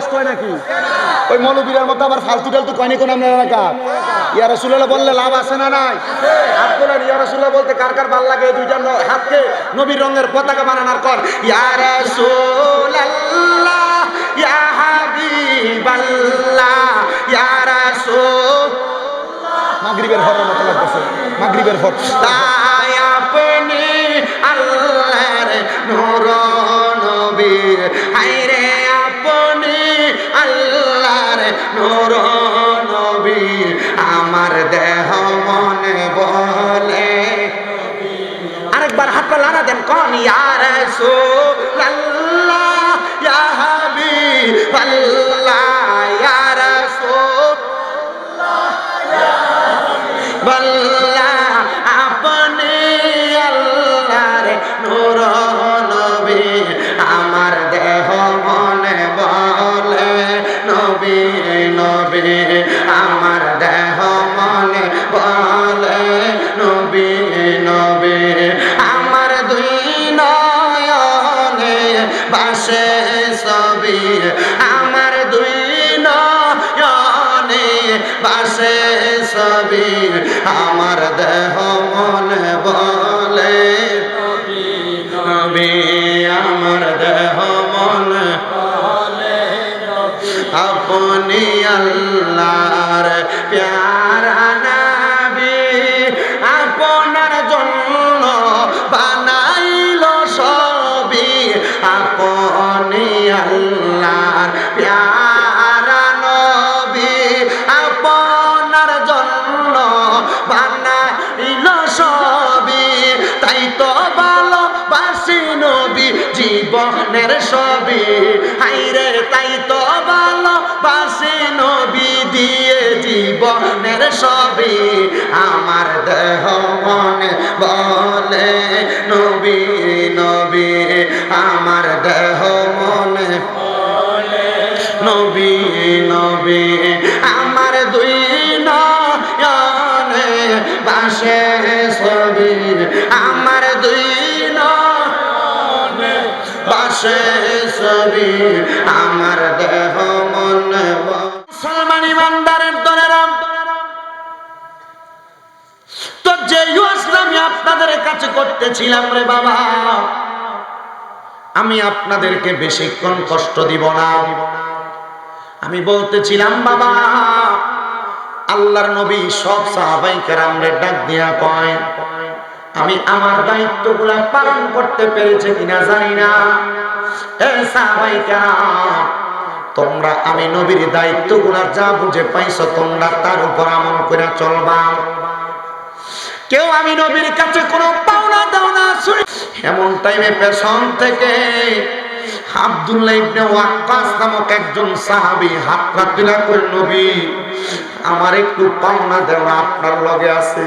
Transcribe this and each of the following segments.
কষ্ট হয় নাকি? ওই মৌলবীরের মতো আবার ফালতু টালতু কয়নি কোন এলাকা রসুল্লাহ বললে লাভ আছে না নাই? হাত তোলেন, ইয়া রসুল্লাহ বলতে কার কার ভালো লাগে দুইটা হাতকে নবীর রঙের পতাকা বানানোর কর। ইয়া রসুল্লাহ ইয়া মাগরিবের হরের মতো লাগতেছে, মাগরিবের হর তাই আপনি আল্লাহর নূর নবী হায়রে আপনি আল্লাহর নূর নবী আমার দেহ মনে বলে। আরেকবার হাতটা লাড়া দেন কন ইয়ার রাসূলুল্লাহ বলে, নবী নবী, আমার দুই নয়নে বাসে ছবি। আমার দুই নয়নে বাসে ছবি। আমার দেহ মনে বলে, নবী, আমার দেহ মনে আপনি আল্লাহর সবই। হাইরে, তাই তো ভালোবাসি নবী দিয়ে জীবনের সবই। আমার দেহ মনে বলে, নবী নবী, আমার আমার দেহ মনে মুসলমান ইমানদারের দলেরাম তো যে আমি আপনাদের কাছে করতেছিলাম রে বাবা, আমি আপনাদেরকে বেশিক্ষণ কষ্ট দিব না। আমি বলতেছিলাম, বাবা, আল্লাহর নবী সব সাহাবাই কেরামরে ডাক দিয়া কয়, আমি আমার দায়িত্বগুলা পালন করতে পেরেছি কিনা জানি না। তোমরা আমি নবীর দায়িত্বগুলা যা বুঝে পাইছো তোমরা তার উপর আমল করে চলবা। কেউ আমি নবীর কাছে কোনো পাওনা দাও না শুনি। এমন টাইমে পেছন থেকে আব্দুল্লাহ ইবনে ওয়াক্কাস নামক একজন সাহাবী হাত রাখিলা করে নবী আমার একটু পাওনা দেওয়া আপনার লগে আছে।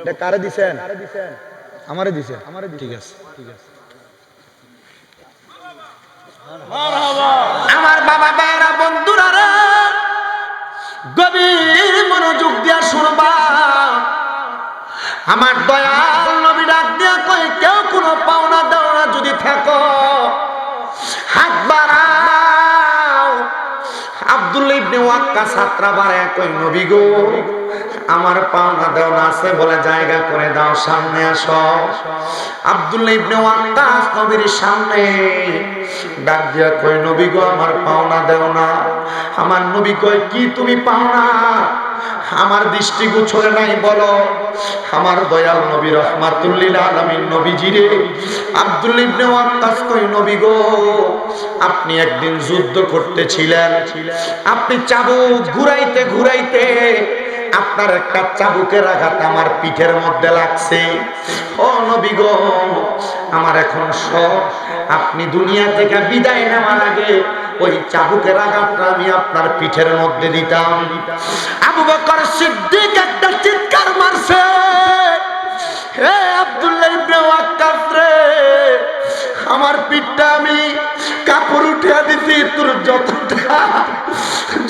এটা কারে দিছেন? আমারে দিছে। আমারে ঠিক আছে। ঠিক আছে। আমার বাবা বেড়া বন্ধুরা রে গভীর মনোযোগ দিয়া শুনবা। আমার দয়াল আব্দুল ইবনে ওয়াক্কা ছাত্রাবার কই নবী গো। আমার পাওনা দেওয়া আছে বলে জায়গা করে দাও, সামনে আসো। আব্দুল্লাহ ইবনে ওয়াক্কা নবীর সামনে ডাক দিয়া কই নবী গো, আমার পাওনা দেও না। আমার নবী কই কি তুমি পাওনা? আমার দৃষ্টি গুছরে নাই, বলো। আমার দয়াল নবী রহমাতুল্লিল আলামিন নবীজি রে। আব্দুল ইবনে ওয়াক্কাস কই নবী গো, আপনি একদিন যুদ্ধ করতেছিলেন। আপনি চাবুক ঘুরাইতে ঘুরাইতে আপনার একটা চাবুকের আঘাত আমার পিঠের মধ্যে লাগছে। ও নবী গো, আমার এখন সব আপনি দুনিয়া থেকে বিদায় নেওয়ার আগে ওই চাবুকের আঘাতটা আমি আপনার পিঠের মধ্যে দিতাম। আবু বকর সিদ্দিক একটা চিৎকার মারছে। হে আব্দুল্লাহ ইবনে রে, আমার পিঠটা আমি কাপড় উঠিয়া দিছি, তোর যতটা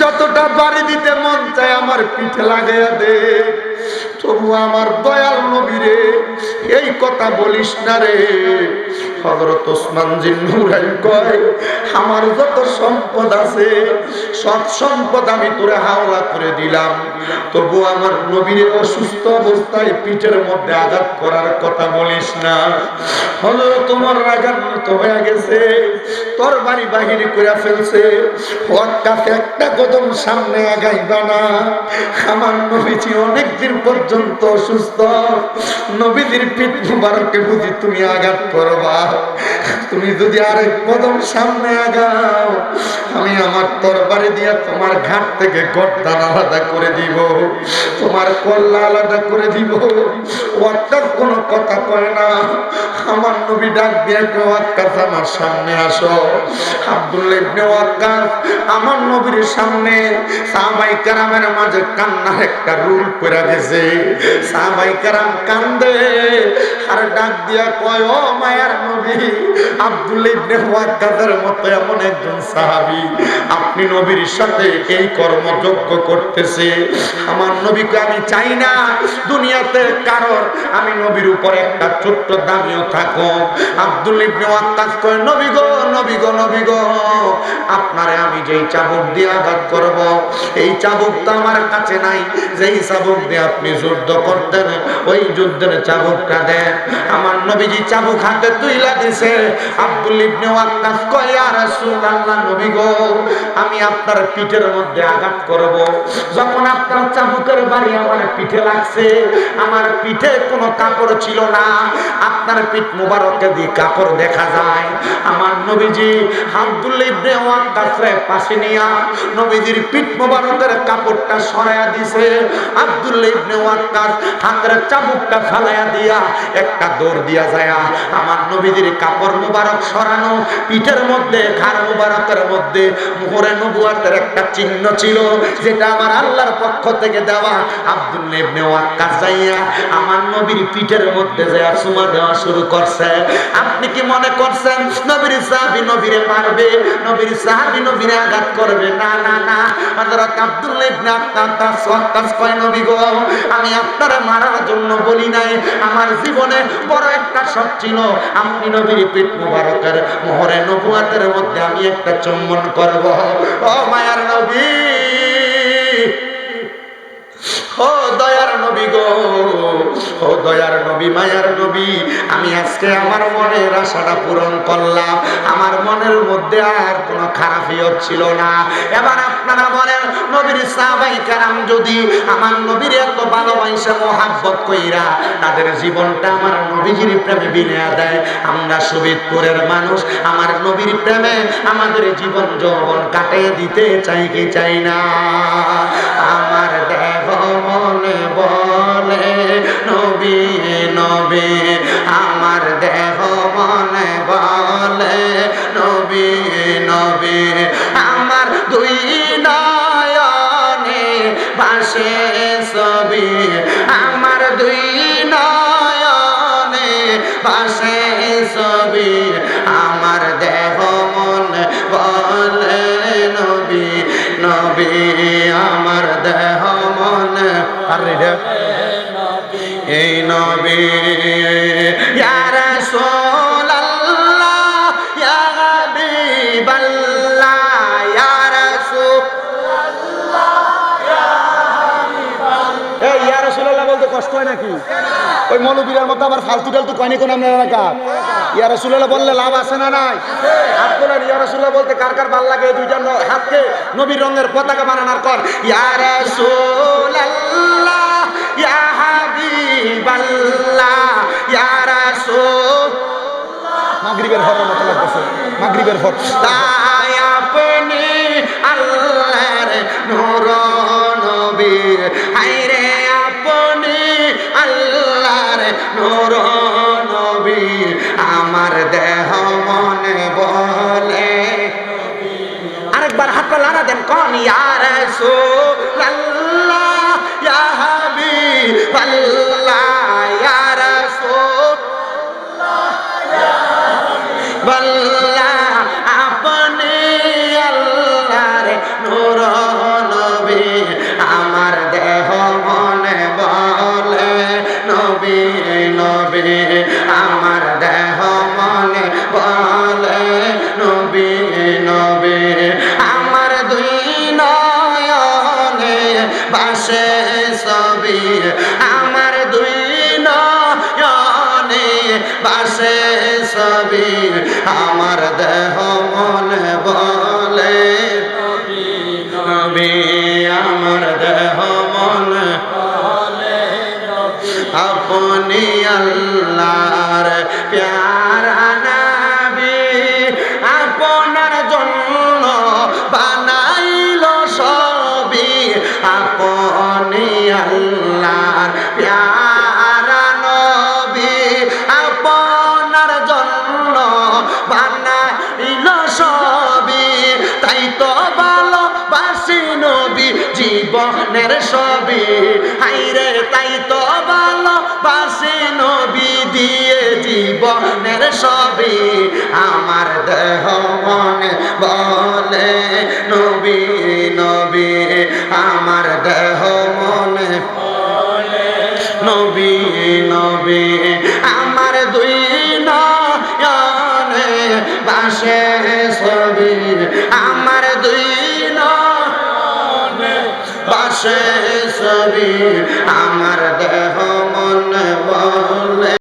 যতটা বাড়ি দিতে মন চায় আমার পিঠে লাগাইয়া দে। তবু আমার দয়াল নবীরে এই কথা বলিস না রে। হজরত ওসমান কয়, আমার যত সম্পদ আছে, সব সম্পদ আমি তোরে হাওলা করে দিলাম। তবু আমার অসুস্থ অবস্থায় পিঠের মধ্যে আঘাত করার কথা বলিস না। হজরত তোমার রাগান্বিত হয়ে গেছে তোর বাড়ি বাহির করে ফেলছে একটা কদম সামনে আগাইবা না। আমার নবীজি অনেকদিন পর্যন্ত অসুস্থ। নবীজির পিঠ মুবারকে বুঝি তুমি আঘাত করবা। তুমি যদি আরেক কদম সামনে আগাও, আমি আমার তরবারি দিয়া তোমার ঘাট থেকে গর্দান আলাদা করে দিব, তোমার কল্লা আলাদা করে দিব। ওয়াক্কাস কোনো কথা কয় না। আমার নবী ডাক দিয়ে কেউ আমার সামনে আসো। আব্দুল ইবনে ওয়াক্কাস আমার নবীর সামনে সাহাবাই কারামের মাঝে কান্নার একটা রুল করে গেছে। সাহাবাই কারাম কান্দে আর ডাক দিয়া কয়, ও মায়ার নবী আব্দুল ইবনে ওয়াক্কাসের মতো এমন একজন সাহাবী, আপনি নবীর সাথে এই করতেছে। আমার নবীকে আমি চাই না, দুনিয়াতে আমি নবীর একটা ছোট্ট দামিও থাকো। আব্দুল ইবনে কয়, নবী গো নবী গো নবী গো, আপনারে আমি যেই চাবুক দিয়ে আঘাত করব, এই চাবুক তো আমার কাছে নাই। যেই চাবুক দিয়ে আপনি যুদ্ধ করতেন, ওই যুদ্ধের চাবুকটা দেন। আমার নবীজি চাবুক হাতে তুইলা দিছে, আব্দুল ইবনে ওয়াক্কাস কয়, ইয়া রাসূলুল্লাহ, নবী গো, আমি আপনার পিঠের মধ্যে আঘাত করব। যখন আপনার চাবুকের বাড়ি আমার পিঠে লাগছে, আমার পিঠে কোনো কাপড় ছিল না। আপনার পিঠ দিয়ে কাপড় দেখা যায়। আমার নবীজি আব্দুল ইবনে পাশে নিয়া নবীজির পিঠ মুবারকের কাপড়টা সরায়া দিছে। আব্দুল ইবনে ওয়াক্কাস হাতের চাবুকটা ফালায়া দিয়া একটা দৌড় দিয়া যায়। আমার নবীজির কাপড় মুবারক সরানো, পিঠের মধ্যে, ঘাড় মুবারকের মধ্যে মোহরে নবুয়াতের একটা চিহ্ন ছিল, যেটা আমার আল্লাহর পক্ষ থেকে দেওয়া। আব্দুল যাইয়া আমার নবীর পিঠের মধ্যে যাইয়া দেওয়া শুরু করছে। আপনি কি মনে করছেন, নবীর সাহাবী নবীরে নবীর সাহাবী নবীরে আঘাত করবে? না না না। আব্দুল আমি আপনারা মারার জন্য বলি নাই। আমার জীবনে বড় একটা শখ ছিল। আপনি নবীর পিঠ মুবারকের মোহরে নবুয়াতের মধ্যে আমি একটা চুম্বন করব। ও মায়ার নবী! ও দয়ার নবী গো, ও দয়ার নবী, মায়ার নবী, আমি আমার মনের আশাটা পূরণ করলাম। আমার মনের মধ্যে আর কোনো না। এবার আপনারা বলেন, নবীর কারাম যদি আমার নবীর কইরা তাদের জীবনটা আমার নবীজির প্রেমে বিলিয়া দেয়, আমরা শোভিতপুরের মানুষ, আমার নবীর প্রেমে আমাদের জীবন যৌবন কাটিয়ে দিতে চাই কি চাই না? নবী, আমার দেহ মনে বলে, নবী নবী, আমার দুই নয়নে ভাসে ছবি, আমার দুই নয়নে ভাসে ছবি, আমার দেহ মনে বলে, নবী নবী, আমার দেহ মনে আরে এই নবী। ইয়া রাসূলুল্লাহ, ইয়া হাবিবাল্লাহ, ইয়া রাসূল এই বলতে কষ্ট নাকি? ওই মৌলবীরের মতো আবার ফালতু টালতু কয়নি কোন আপনার এলাকা? ইয়া রাসূলুল্লাহ বললে লাভ আছে না নাই? হাত তোলেন ইয়া রাসূলুল্লাহ বলতে কার কার ভালো লাগে? এই দুইটা হাতকে নবীর রঙের পতাকা বানানোর কর ইয়া রাসূলুল্লাহ। ইয়া হাবিবাল্লাহ ইয়া রাসূল মাগরিবের হরের মতো লাগতেছে মাগরিবের হর। তাই আপনি আল্লাহর নূর নবী হায়রে আপনি আল্লাহর নূর নবী আমার দেহ মনে বলে আরেকবার হাতটা লাড়া দেন কন ইয়া রাসূলুল্লাহ ইয়া হাবিবাল্লাহ। ছবি আমার দেহ মনে বলে, নবী, আমার দেহ মনে আপনি আল্লাহর প্যারা আপনি আল্লাহর প্যারা জীবনের সবই হাইরে, তাই তো ভালো, বাসে নবী দিয়ে জীবনের সবই আমার দেহ মনে বলে, নবী নবী, আমার দেহ বাসে ছবি আমার দেহ মনে বলে।